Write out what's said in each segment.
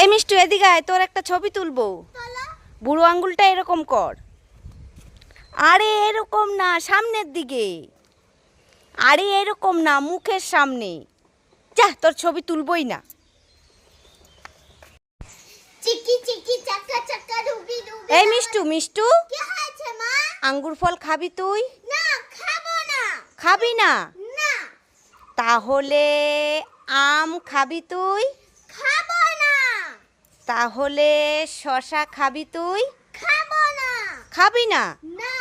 এই মিষ্টু এদিকে আয় তোর একটা ছবি তুলবো। বুড়ো আঙ্গুলটা এরকম কর। আরে এরকম না সামনের দিকে। আরে এরকম না মুখের সামনে। যা তোর ছবি তুলবই না। এই মিষ্টু মিষ্টু। আঙ্গুর ফল খাবি তুই? খাব না। তাহলে আম খাবি তুই? তাহলে শশা খাবি তুই? খাব না। খাবি না? না।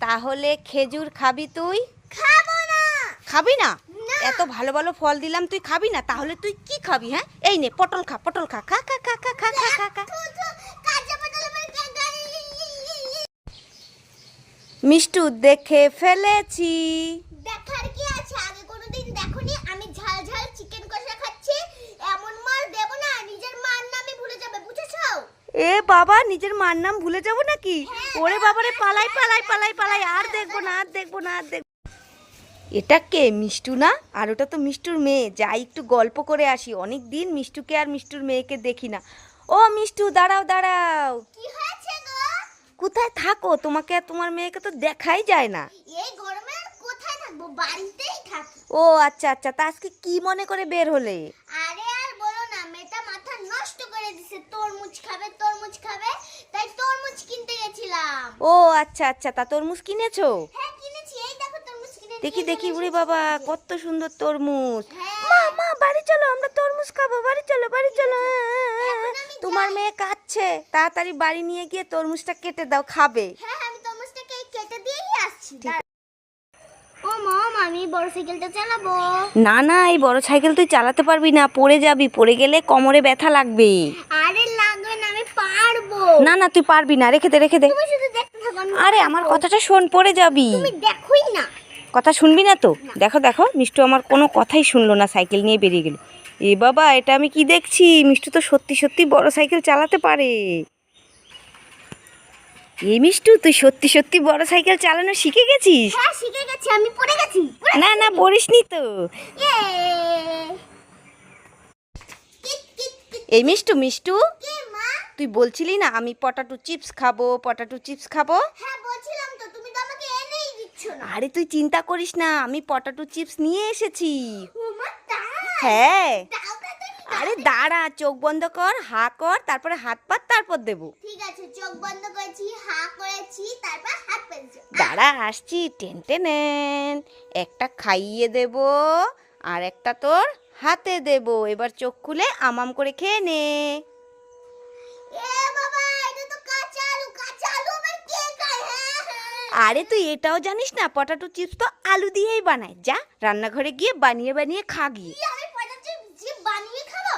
তাহলে খেজুর খাবি তুই? খাব না। খাবি না। এত ভালো ভালো ফল দিলাম তুই খাবি না? তাহলে তুই কি খাবি হ্যাঁ? এই নে পটল খা পটল খা খা খা খা খা খা খা খা খা। গাড়ি মিষ্টু দেখে ফেলেছি দেখার কি আছে আগে কোনোদিন দেখোনি আমি ঝাল ঝাল চিকেন কষা খাচ্ছি এমন মার দেব না নিজের মার নামে ভুলে যাবে বুঝেছ এ বাবা নিজের মার নাম ভুলে যাব নাকি? ওরে বাবারে পালাই পালাই পালাই পালাই আর দেখব না আর দেখব না আর দেখব এটা কে মিষ্টু না? আর ওটা তো মিষ্টুর মেয়ে। যাই একটু গল্প করে আসি। অনেক দিন মিষ্টুকে আর মিষ্টুর মেয়েকে দেখি না। ও মিষ্টু দাঁড়াও দাঁড়াও। কি হয়েছে গো? কোথায় থাকো? তোমাকে আর তোমার মেয়েকে তো দেখাই যায় না। এই গরমে আর কোথায় থাকব? বাড়িতেই থাকি। ও আচ্ছা আচ্ছা। তা আজকে কি মনে করে বের হলে? আরে আর বলো না মেয়েটা মাথা নষ্ট করে দিছে। তরমুজ খাবে তরমুজ খাবে তাই তরমুজ কিনতে গেছিলাম। ও আচ্ছা আচ্ছা তা তরমুজ কিনেছো? হ্যাঁ কিনেছি এই দেখো তরমুজ কিনে দেখি দেখি উড়ে বাবা কত সুন্দর তরমুজ। হ্যাঁ। মা মা বাড়ি চলো আমরা তরমুজ খাব বাড়ি চলো বাড়ি চলো। তোমার মেয়ে কাচ্ছে তাড়াতাড়ি বাড়ি নিয়ে গিয়ে তরমুজটা কেটে দাও খাবে। হ্যাঁ আমি তরমুজটাকে কেটে দিয়েই আসছি ও মম আমি বড় সাইকেলটা চালাবো। না না এই বড় সাইকেল তুই চালাতে পারবি না পড়ে যাবি পড়ে গেলে কোমরে ব্যথা লাগবে আরে লাগবে না আমি পারব না না তুই পারবি না রেখে দে রেখে দে। আরে আমার কথাটা শোন পড়ে যাবি। দেখোই না। কথা শুনবি না তো? দেখো দেখো মিষ্টু আমার কোনো কথাই শুনলো না সাইকেল নিয়ে বেরিয়ে গেল। এ বাবা এটা আমি কি দেখছি? মিষ্টু তো সত্যি সত্যি বড় সাইকেল চালাতে পারে। এই মিষ্টু তুই সত্যি সত্যি বড় সাইকেল চালানো শিখে গেছিস? হ্যাঁ শিখে গেছি আমি পড়ে গেছি। না না পড়িসনি তো। ইয়ে। এই মিষ্টু মিষ্টু। তুই বলছিলি না আমি পটাটো চিপস খাব পটাটো চিপস খাব? হ্যাঁ বলছিলাম তো তুমি তো আমাকে এনেই দিচ্ছ না। আরে তুই চিন্তা করিস না আমি পটাটো চিপস নিয়ে এসেছি। হ্যাঁ। আরে দাঁড়া চোখ বন্ধ কর হা কর তারপরে হাত পাত তারপর দেবো। ঠিক আছে চোখ বন্ধ করেছি হা করেছি তারপর হাত পেরেছি দাঁড়া আসছি টেন টেনেন। একটা খাইয়ে দেব আর একটা তোর হাতে দেব। এবার চোখ খুলে আমাম করে খেয়ে নে এ বাবা এটা তো কাঁচা আলু কাঁচা আলু আবার কে খায় হ্যাঁ হ্যাঁ আরে তুই এটাও জানিস না পটাটো চিপস তো আলু দিয়েই বানায়। যা রান্নাঘরে গিয়ে বানিয়ে বানিয়ে খা গিয়ে।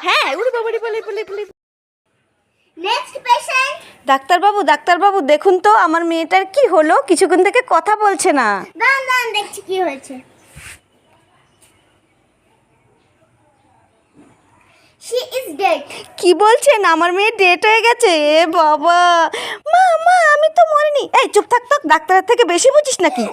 হ্যাঁ উড়ে বাবুড়ি বলে বলে বলে। ডাক্তারবাবু ডাক্তারবাবু দেখুন তো আমার মেয়েটার কি হলো কিছুক্ষণ থেকে কথা বলছে না। দেখছি কি হয়েছে। কি বলছেন? আমার মেয়ে ডেট হয়ে গেছে। এ বাবা। মা মা, আমি তো মরিনি। এই, চুপ থাক তো। ডাক্তারের থেকে বেশি বুঝিস নাকি?